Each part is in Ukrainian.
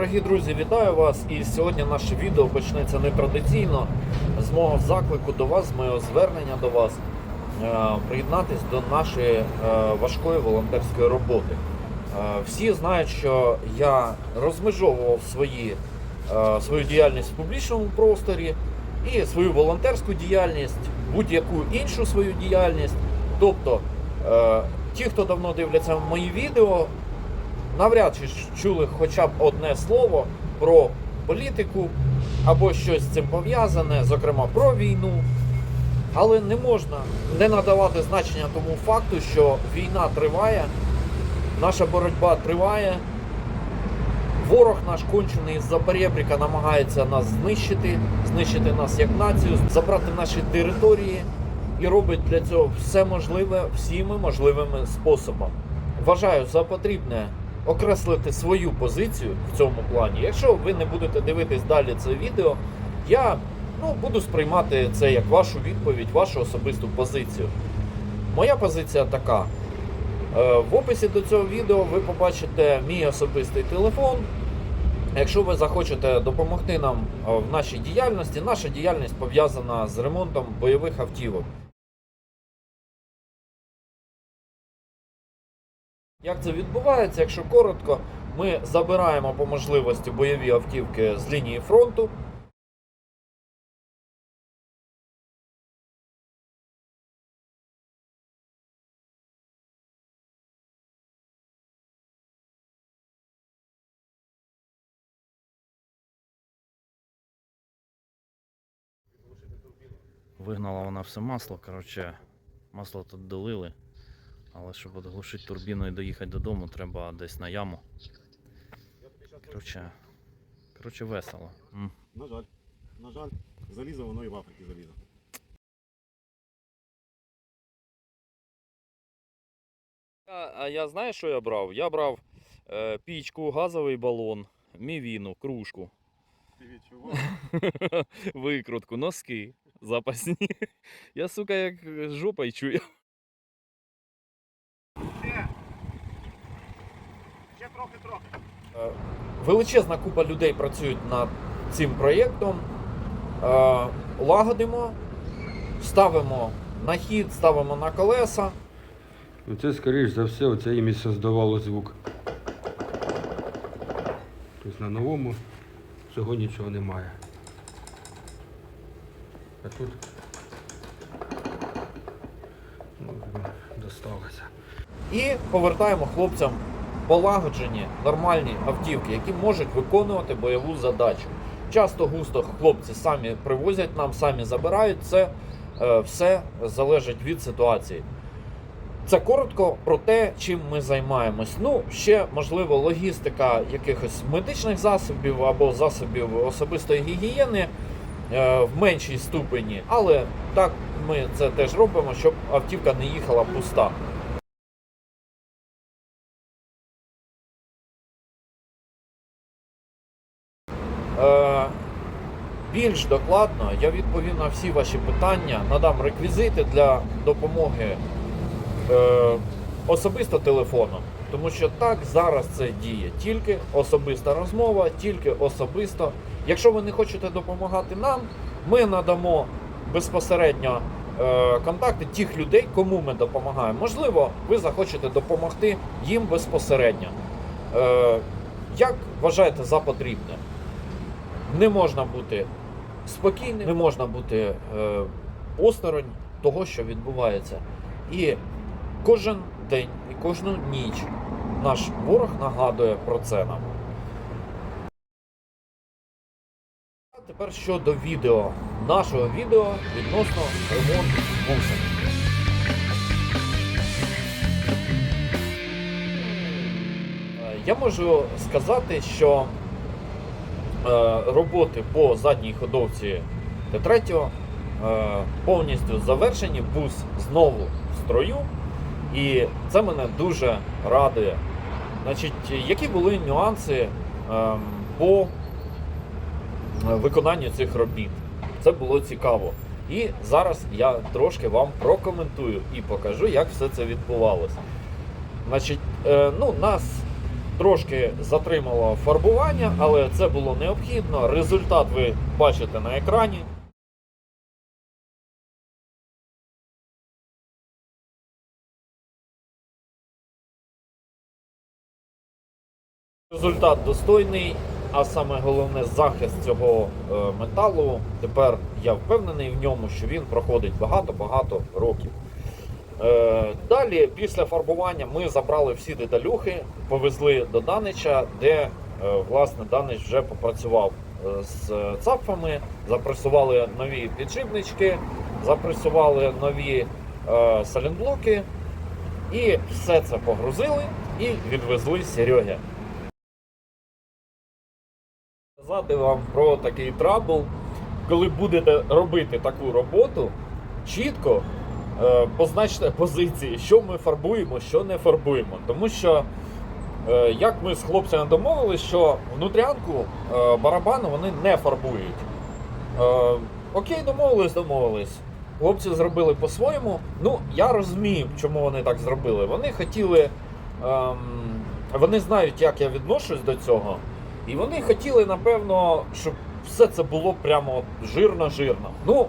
Дорогі друзі, вітаю вас! І сьогодні наше відео почнеться нетрадиційно з мого заклику до вас, з моєго звернення до вас е, приєднатись до нашої е, важкої волонтерської роботи. Е, Всі знають, що я розмежовував свої, свою діяльність в публічному просторі і свою волонтерську діяльність, будь-яку іншу свою діяльність. Тобто, ті, хто давно дивляться мої відео, навряд чи чули хоча б одне слово про політику або щось з цим пов'язане, зокрема про війну. Але не можна не надавати значення тому факту, що війна триває, наша боротьба триває. Ворог наш кончений з-за перебріка намагається нас знищити, знищити нас як націю, забрати наші території і робить для цього все можливе всіми можливими способами. Вважаю за потрібне окреслити свою позицію в цьому плані. Якщо ви не будете дивитись далі це відео, я ну, буду сприймати це як вашу відповідь, вашу особисту позицію. Моя позиція така. Е, В описі до цього відео ви побачите мій особистий телефон. Якщо ви захочете допомогти нам е, в нашій діяльності, наша діяльність пов'язана з ремонтом бойових автівок. Як це відбувається? Якщо коротко, ми забираємо по можливості бойові автівки з лінії фронту. Вигнала вона все масло. Коротше, масло тут долили. Але щоб відглушити турбіну і доїхати додому, треба десь на яму. Коротше, коротше весело. М. На жаль. На жаль, залізо воно і в Африці залізо. А, а я знаю, що я брав? Я брав е, пічку, газовий балон, мівіну, кружку, Ти відчував? викрутку, носки запасні. Я, сука, як жопою чую. Ще трохи трохи. Е, Величезна купа людей працюють над цим проєктом. Е, Лагодимо, ставимо на хід, ставимо на колеса. Ну, Це, скоріш за все, оце їм і создавало звук. Тобто на новому цього нічого немає. А тут ну, досталося. І повертаємо хлопцям полагоджені нормальні автівки, які можуть виконувати бойову задачу. Часто густо хлопці самі привозять нам, самі забирають. Це е, все залежить від ситуації. Це коротко про те, чим ми займаємось. Ну, ще можливо логістика якихось медичних засобів або засобів особистої гігієни е, в меншій ступені, але так ми це теж робимо, щоб автівка не їхала пуста. Е, більш докладно я відповім на всі ваші питання, надам реквізити для допомоги е, особисто телефоном. Тому що так зараз це діє. Тільки особиста розмова, тільки особисто. Якщо ви не хочете допомагати нам, ми надамо безпосередньо е, контакти тих людей, кому ми допомагаємо. Можливо, ви захочете допомогти їм безпосередньо. Е, як вважаєте за потрібне? не можна бути спокійним, не можна бути е, осторонь того, що відбувається. І кожен день і кожну ніч наш ворог нагадує про це нам. А тепер щодо відео. Нашого відео відносно ремонту бусин. Е, Я можу сказати, що роботи по задній ходовці Т3 е, повністю завершені, бус знову в строю, і це мене дуже радує. Значить, які були нюанси ем, по виконанню цих робіт? Це було цікаво. І зараз я трошки вам прокоментую і покажу, як все це відбувалося. Значить, е, ну, нас трошки затримало фарбування, але це було необхідно. Результат ви бачите на екрані. Результат достойний, а саме головне захист цього е, металу. Тепер я впевнений в ньому, що він проходить багато-багато років. Е, Далі, після фарбування, ми забрали всі деталюхи, повезли до Данича, де е, власне Данич вже попрацював е, з цапфами, запресували нові підшипнички, запресували нові салінблоки, і все це погрузили і відвезли Сереги. Сказати вам про такий трабл, коли будете робити таку роботу, чітко позначте позиції, що ми фарбуємо, що не фарбуємо. Тому що, е, як ми з хлопцями домовилися, що внутрянку е, барабану вони не фарбують. Е, окей, домовились, домовились. Хлопці зробили по-своєму. Ну, я розумію, чому вони так зробили. Вони хотіли. Ем, вони знають, як я відношусь до цього. І вони хотіли, напевно, щоб все це було прямо жирно-жирно. Ну,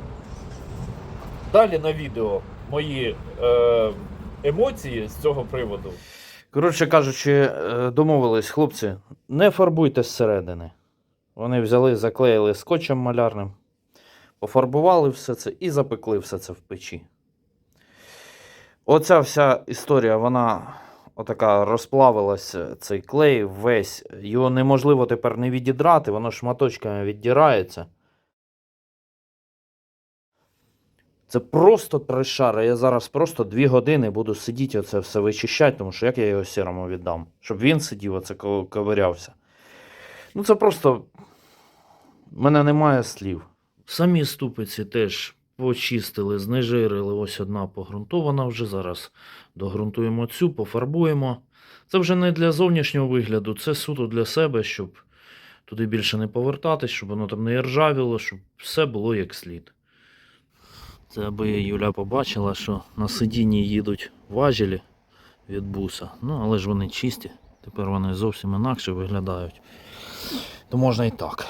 далі на відео мої е, емоції з цього приводу. Коротше кажучи, е, домовились, хлопці, не фарбуйте зсередини. Вони взяли, заклеїли скотчем малярним, пофарбували все це і запекли все це в печі. Оця вся історія, вона отака розплавилась, е, цей клей весь. Його неможливо тепер не відідрати, воно шматочками віддирається. Це просто трешара. Я зараз просто дві години буду сидіти оце все вичищати, тому що як я його сірому віддам? Щоб він сидів, оце ко- ковирявся. Ну це просто. У мене немає слів. Самі ступиці теж почистили, знежирили. Ось одна погрунтована вже. Зараз догрунтуємо цю, пофарбуємо. Це вже не для зовнішнього вигляду, це суто для себе, щоб туди більше не повертатись, щоб воно там не ржавіло, щоб все було як слід. Це аби Юля побачила, що на сидінні їдуть важелі від буса. Ну, але ж вони чисті. Тепер вони зовсім інакше виглядають. То можна і так.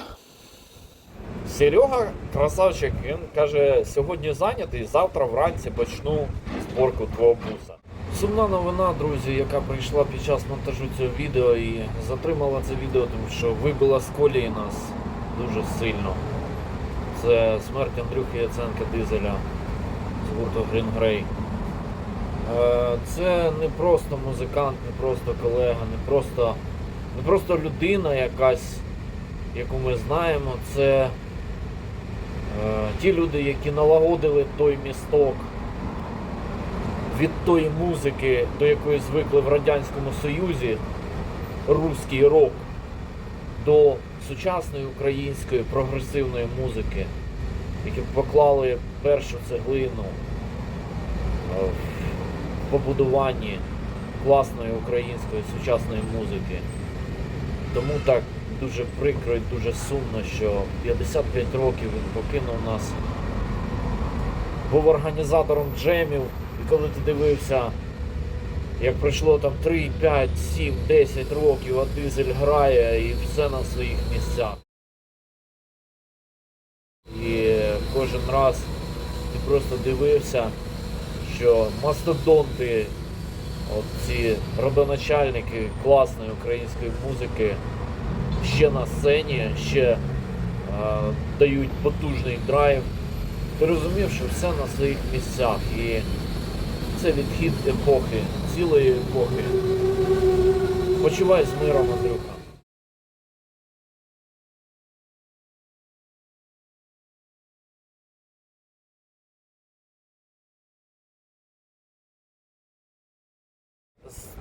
Серега, красавчик, він каже, сьогодні зайнятий, завтра вранці почну зборку твого буса. Сумна новина, друзі, яка прийшла під час монтажу цього відео і затримала це відео, тому що вибила з колії нас дуже сильно. Це смерть Андрюхи Яценка Дизеля з гурту Green Grey. Е, Це не просто музикант, не просто колега, не просто, не просто людина якась, яку ми знаємо. Це е, ті люди, які налагодили той місток від тої музики, до якої звикли в Радянському Союзі, руський рок, до сучасної української прогресивної музики, які поклали першу цеглину е, в побудуванні класної української сучасної музики. Тому так дуже прикро і дуже сумно, що 55 років він покинув нас. Був організатором джемів, і коли ти дивився, як пройшло там 3, 5, 7, 10 років, а дизель грає і все на своїх місцях. І кожен раз ти просто дивився, що мастодонти, от ці родоначальники класної української музики ще на сцені, ще е, дають потужний драйв. Ти розумів, що все на своїх місцях. І це відхід епохи, цілої епохи. Почувай з миром, Андрюха.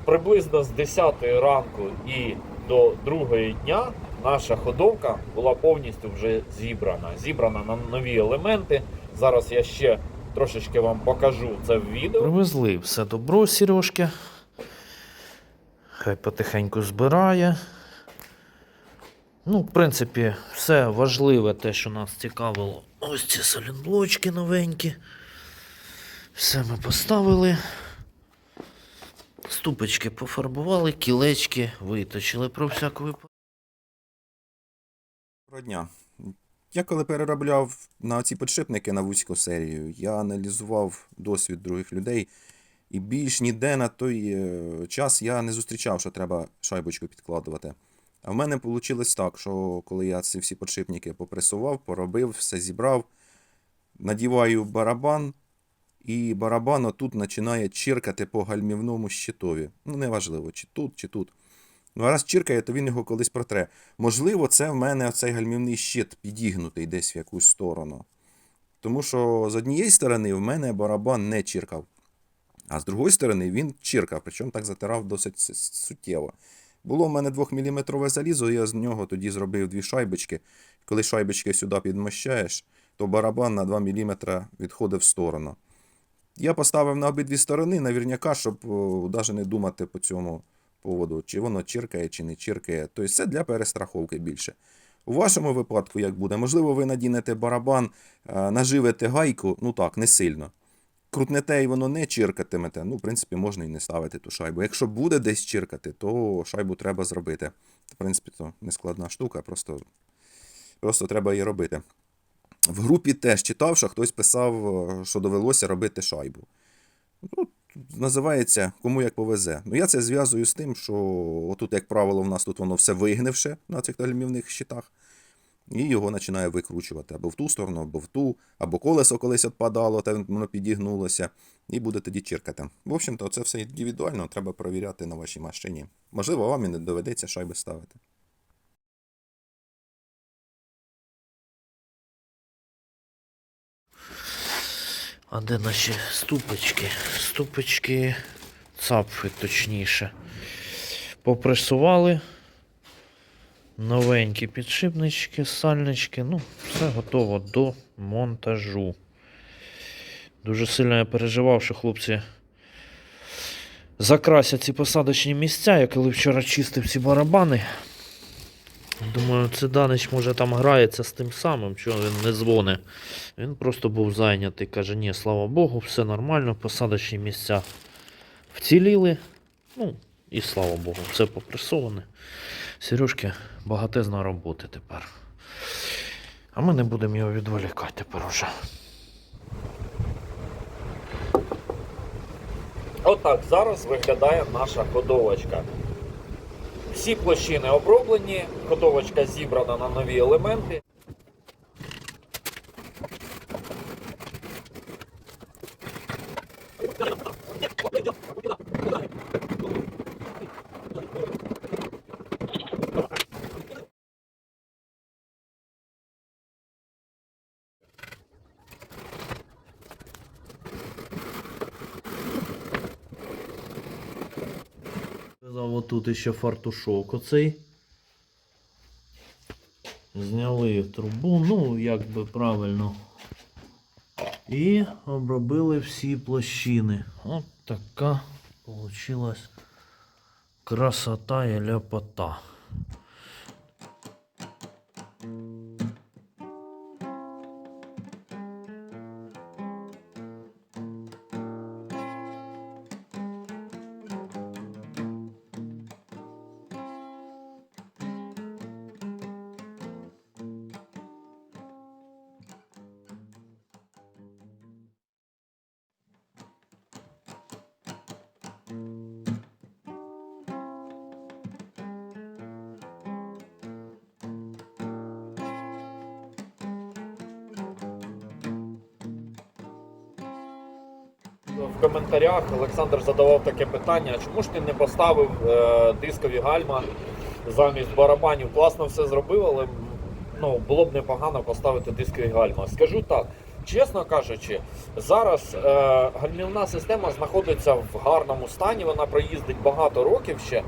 Приблизно з 10 ранку і до 2 дня наша ходовка була повністю вже зібрана. Зібрана на нові елементи. Зараз я ще трошечки вам покажу це в відео. Привезли все добро Сережки. Хай потихеньку збирає. Ну, в принципі, все важливе, те, що нас цікавило. Ось ці солінблочки новенькі. Все ми поставили. Ступочки пофарбували, кілечки виточили про всяк випадок. Доброго дня. Я коли переробляв на ці підшипники на вузьку серію, я аналізував досвід других людей, і більш ніде на той е, час я не зустрічав, що треба шайбочку підкладувати. А в мене вийшло так, що коли я ці всі підшипники попресував, поробив, все зібрав, надіваю барабан, і барабан отут починає чиркати по гальмівному щитові. Ну, неважливо, чи тут, чи тут. Ну, а раз чиркає, то він його колись протре. Можливо, це в мене оцей гальмівний щит підігнутий десь в якусь сторону. Тому що з однієї сторони в мене барабан не чиркав, а з другої сторони він чиркав, причому так затирав досить суттєво. Було в мене 2-мм залізо, я з нього тоді зробив дві шайбочки. Коли шайбочки сюди підмощаєш, то барабан на 2 мм відходив в сторону. Я поставив на обидві сторони, навірняка, щоб навіть не думати по цьому поводу, чи воно чиркає, чи не чиркає. Тобто це для перестраховки більше. У вашому випадку, як буде, можливо, ви надінете барабан, е, наживете гайку, ну так, не сильно. Крутнете і воно не чиркатимете. Ну, в принципі, можна і не ставити ту шайбу. Якщо буде десь чиркати, то шайбу треба зробити. В принципі, то не складна штука, просто, просто треба її робити. В групі теж читав, що хтось писав, е, що довелося робити шайбу. Ну, називається кому як повезе. Ну я це зв'язую з тим, що отут, як правило, в нас тут воно все вигнивше на цих алюмівних щитах, і його починає викручувати або в ту сторону, або в ту, або колесо колись відпадало, та воно підігнулося, і буде тоді чиркати. В общем-то, це все індивідуально, треба перевіряти на вашій машині. Можливо, вам і не доведеться шайби ставити. А де наші ступочки? Ступочки, цапфи точніше. Попресували. Новенькі підшипнички, сальнички. Ну, все готово до монтажу. Дуже сильно я переживав, що хлопці закрасять ці посадочні місця. Я коли вчора чистив ці барабани. Думаю, це Данич може там грається з тим самим, що він не дзвонить. Він просто був зайнятий. Каже, ні, слава Богу, все нормально, посадочні місця вціліли. Ну, і слава Богу, все попресоване. Сережки багатезна роботи тепер. А ми не будемо його відволікати тепер уже. Отак зараз виглядає наша ходовочка. Всі площини оброблені, готовочка зібрана на нові елементи. Сказав, отут ще фартушок оцей. Зняли трубу, ну, як би правильно. І обробили всі площини. От така получилась красота і ляпота. В коментарях Олександр задавав таке питання: чому ж ти не поставив е, дискові гальма замість барабанів? Класно все зробив, але ну, було б непогано поставити дискові гальма. Скажу так, чесно кажучи, зараз е, гальмівна система знаходиться в гарному стані, вона проїздить багато років ще.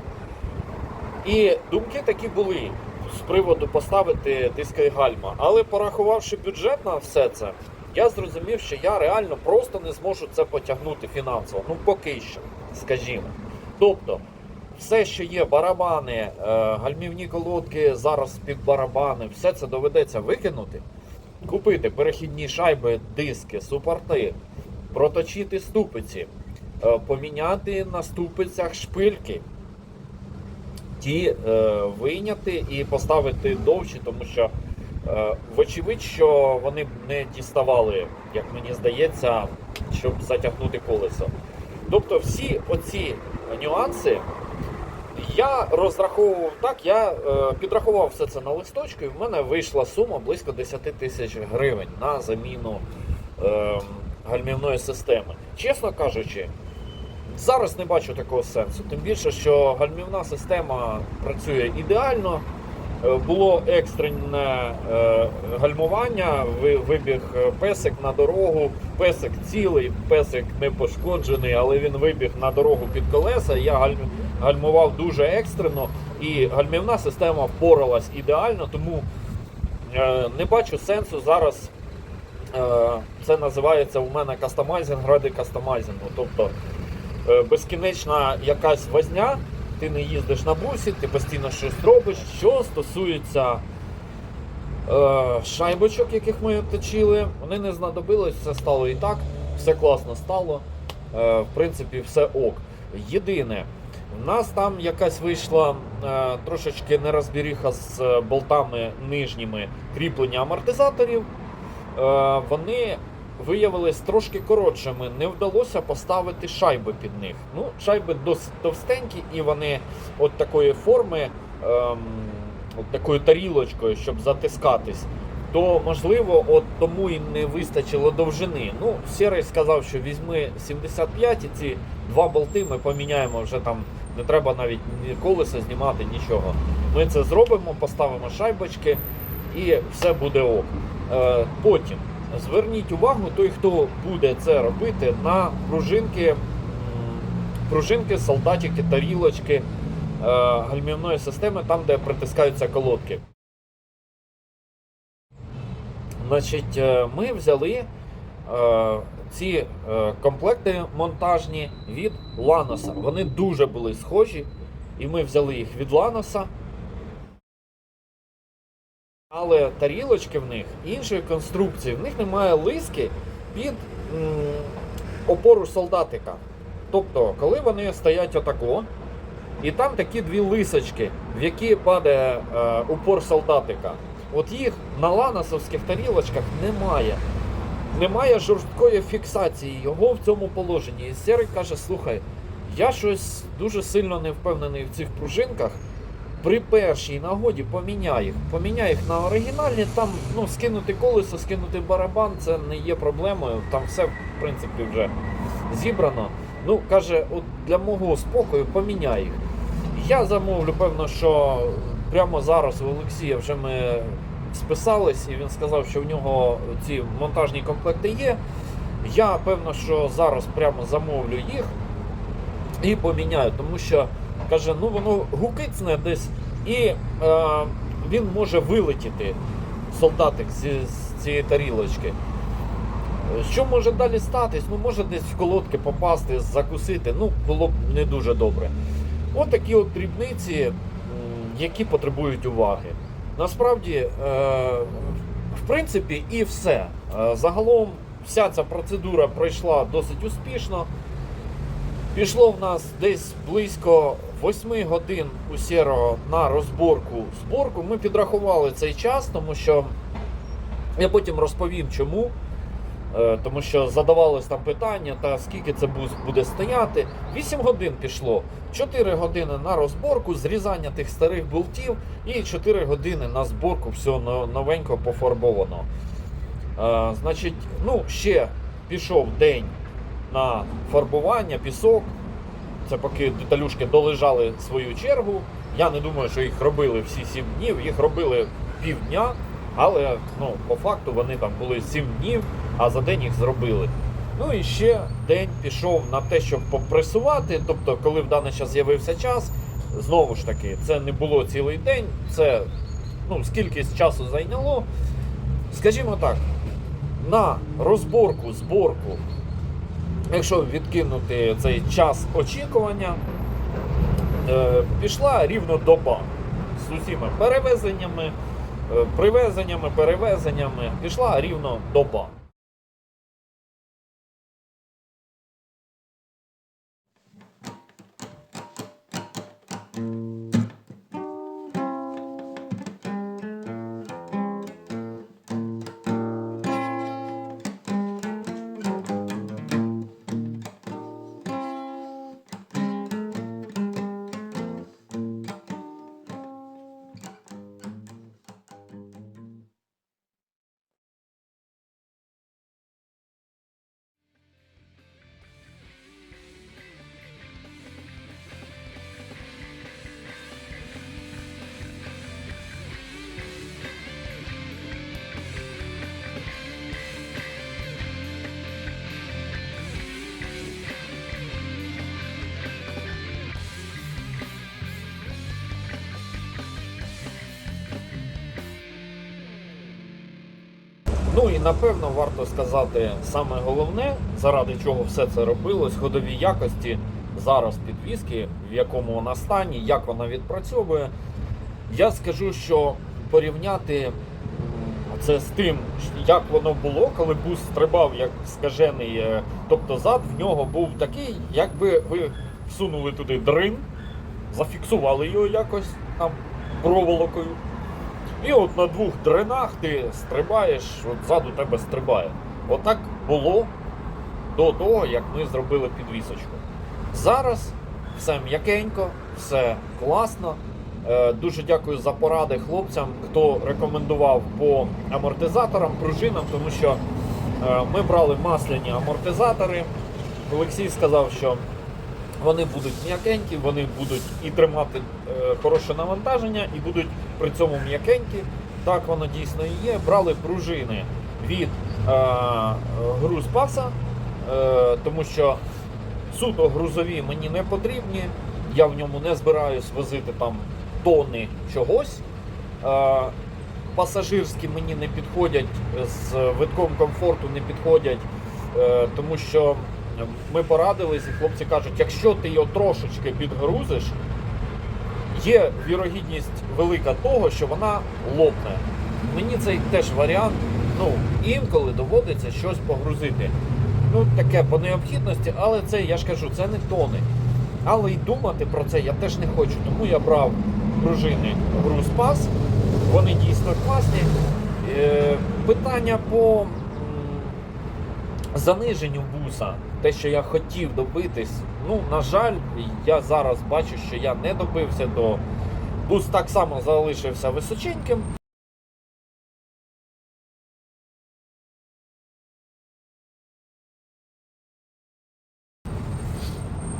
І думки такі були з приводу поставити дискові гальма. Але порахувавши бюджет на все це, я зрозумів, що я реально просто не зможу це потягнути фінансово. Ну поки що, скажімо. Тобто, все, що є, барабани, е, гальмівні колодки, зараз під барабани, все це доведеться викинути, купити перехідні шайби, диски, супорти, проточити ступиці, е, поміняти на ступицях шпильки. Ті е, вийняти і поставити довші, тому що вочевидь, що вони не діставали, як мені здається, щоб затягнути колесо. Тобто всі оці нюанси я розраховував так, я е, підрахував все це на листочку, і в мене вийшла сума близько 10 тисяч гривень на заміну е, гальмівної системи. Чесно кажучи, зараз не бачу такого сенсу. Тим більше, що гальмівна система працює ідеально. Було екстрене е, гальмування, вибіг е, песик на дорогу. Песик цілий, песик не пошкоджений, але він вибіг на дорогу під колеса. Я гальмував дуже екстрено, і гальмівна система впоралась ідеально, тому е, не бачу сенсу зараз. Це називається у мене кастомайзинг ради кастомайзингу. Тобто безкінечна якась возня, ти не їздиш на бусі, ти постійно щось робиш. Що стосується е, шайбочок, яких ми точили, вони не знадобились, все стало і так, все класно стало. Е, в принципі, все ок. Єдине, в нас там якась вийшла е, трошечки нерозбіріха з болтами нижніми кріплення амортизаторів. Е, вони виявились трошки коротшими. Не вдалося поставити шайби під них. Ну, шайби досить товстенькі, і вони от такої форми, ем, от такою тарілочкою, щоб затискатись. То можливо, от тому і не вистачило довжини. Ну, Сірий сказав, що візьми 75 і ці два болти ми поміняємо вже там. Не треба навіть ні колеса знімати, нічого. Ми це зробимо, поставимо шайбочки і все буде ок. Е, потім зверніть увагу, той, хто буде це робити, на пружинки, пружинки, солдатики, тарілочки е, гальмівної системи, там, де притискаються колодки. Значить, е, ми взяли е, ці комплекти монтажні від Ланоса. Вони дуже були схожі, і ми взяли їх від Ланоса. Але тарілочки в них іншої конструкції, в них немає лиски під опору солдатика. Тобто, коли вони стоять отако, і там такі дві лисочки, в які падає е, упор солдатика. От їх на ланосовських тарілочках немає. Немає жорсткої фіксації його в цьому положенні. І Серий каже: слухай, я щось дуже сильно не впевнений в цих пружинках. При першій нагоді поміняй їх. Поміняй їх на оригінальні, там ну, скинути колесо, скинути барабан, це не є проблемою. Там все, в принципі, вже зібрано. Ну, каже, от для мого спокою поміняй їх. Я замовлю, певно, що прямо зараз у Олексія вже ми списались, і він сказав, що в нього ці монтажні комплекти є. Я певно, що зараз прямо замовлю їх і поміняю, тому що каже, ну воно гукицне десь, і е, він може вилетіти солдатик зі, з цієї тарілочки. Що може далі статись? Ну, може десь в колодки попасти, закусити. Ну, було б не дуже добре. От такі от дрібниці, які потребують уваги. Насправді, е, в принципі, і все. Е, Загалом вся ця процедура пройшла досить успішно. Пішло в нас десь близько 8 годин у Сєрого на розборку зборку. Ми підрахували цей час, тому що я потім розповім чому. Е, Тому що задавались там питання, та скільки це буде стояти. 8 годин пішло, 4 години на розборку, зрізання тих старих болтів і 4 години на зборку всього но- новенького пофарбованого. Е, Значить, ну, ще пішов день на фарбування, пісок. Це поки деталюшки долежали свою чергу. Я не думаю, що їх робили всі 7 днів, їх робили півдня, але ну, по факту вони там були 7 днів, а за день їх зробили. Ну і ще день пішов на те, щоб попресувати. Тобто, коли в даний час з'явився час, знову ж таки, це не було цілий день, це ну, скільки часу зайняло. Скажімо так, на розборку, зборку якщо відкинути цей час очікування, е, пішла рівно доба з усіма перевезеннями, е, привезеннями, перевезеннями, пішла рівно доба. Ну і напевно варто сказати саме головне, заради чого все це робилось, ходові якості зараз підвіски, в якому вона стані, як вона відпрацьовує. Я скажу, що порівняти це з тим, як воно було, коли бус стрибав як скажений, е, тобто зад в нього був такий, якби ви всунули туди дрин, зафіксували його якось там проволокою. І от на двох дринах ти стрибаєш, от ззаду тебе стрибає. Отак було до того, як ми зробили підвісочку. Зараз все м'якенько, все класно. Е, Дуже дякую за поради хлопцям, хто рекомендував по амортизаторам, пружинам, тому що е, ми брали масляні амортизатори. Олексій сказав, що вони будуть м'якенькі, вони будуть і тримати е, хороше навантаження, і будуть при цьому м'якенькі. Так воно дійсно і є. Брали пружини від е, грузпаса, е, тому що суто грузові мені не потрібні. Я в ньому не збираюсь возити там тони чогось. Е, пасажирські мені не підходять з витком комфорту, не підходять, е, тому що ми порадились, і хлопці кажуть, якщо ти його трошечки підгрузиш, є вірогідність велика того, що вона лопне. Мені цей теж варіант. Ну, інколи доводиться щось погрузити. Ну, таке по необхідності, але це, я ж кажу, це не тони. Але й думати про це я теж не хочу. Тому я брав пружини Грузпас. Вони дійсно класні. Е, питання по заниженню буса, те, що я хотів добитись, ну, на жаль, я зараз бачу, що я не добився до. Бус так само залишився височеньким.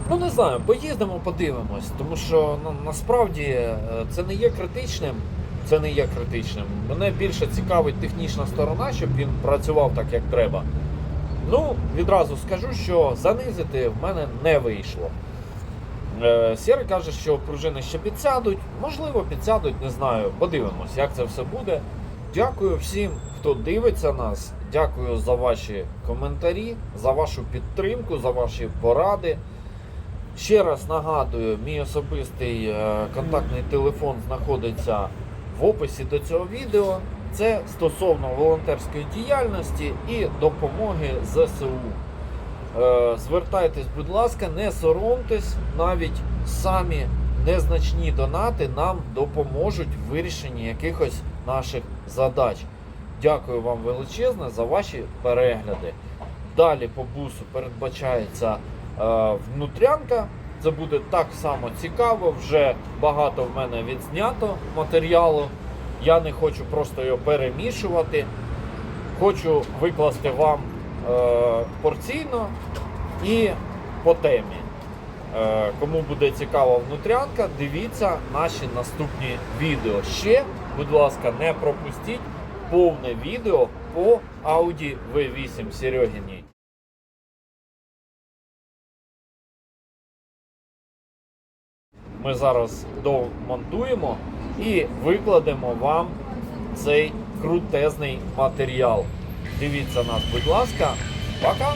Ну, не знаю, поїздимо, подивимось, тому що ну, насправді е, це не є критичним. Це не є критичним. Мене більше цікавить технічна сторона, щоб він працював так, як треба. Ну, відразу скажу, що занизити в мене не вийшло. Е, Сєрий каже, що пружини ще підсядуть. Можливо, підсядуть, не знаю. Подивимось, як це все буде. Дякую всім, хто дивиться нас. Дякую за ваші коментарі, за вашу підтримку, за ваші поради. Ще раз нагадую, мій особистий е, контактний телефон знаходиться в описі до цього відео. Це стосовно волонтерської діяльності і допомоги ЗСУ. Е, Звертайтесь, будь ласка, не соромтесь, навіть самі незначні донати нам допоможуть в вирішенні якихось наших задач. Дякую вам величезне за ваші перегляди. Далі по бусу передбачається е, внутрянка. Це буде так само цікаво. Вже багато в мене відзнято матеріалу. Я не хочу просто його перемішувати. Хочу викласти вам е, порційно і по темі. Е, кому буде цікава внутрянка, дивіться наші наступні відео. Ще, будь ласка, не пропустіть повне відео по Audi V8 Серегіній. Ми зараз домонтуємо і викладемо вам цей крутезний матеріал. Дивіться нас, будь ласка. Пока!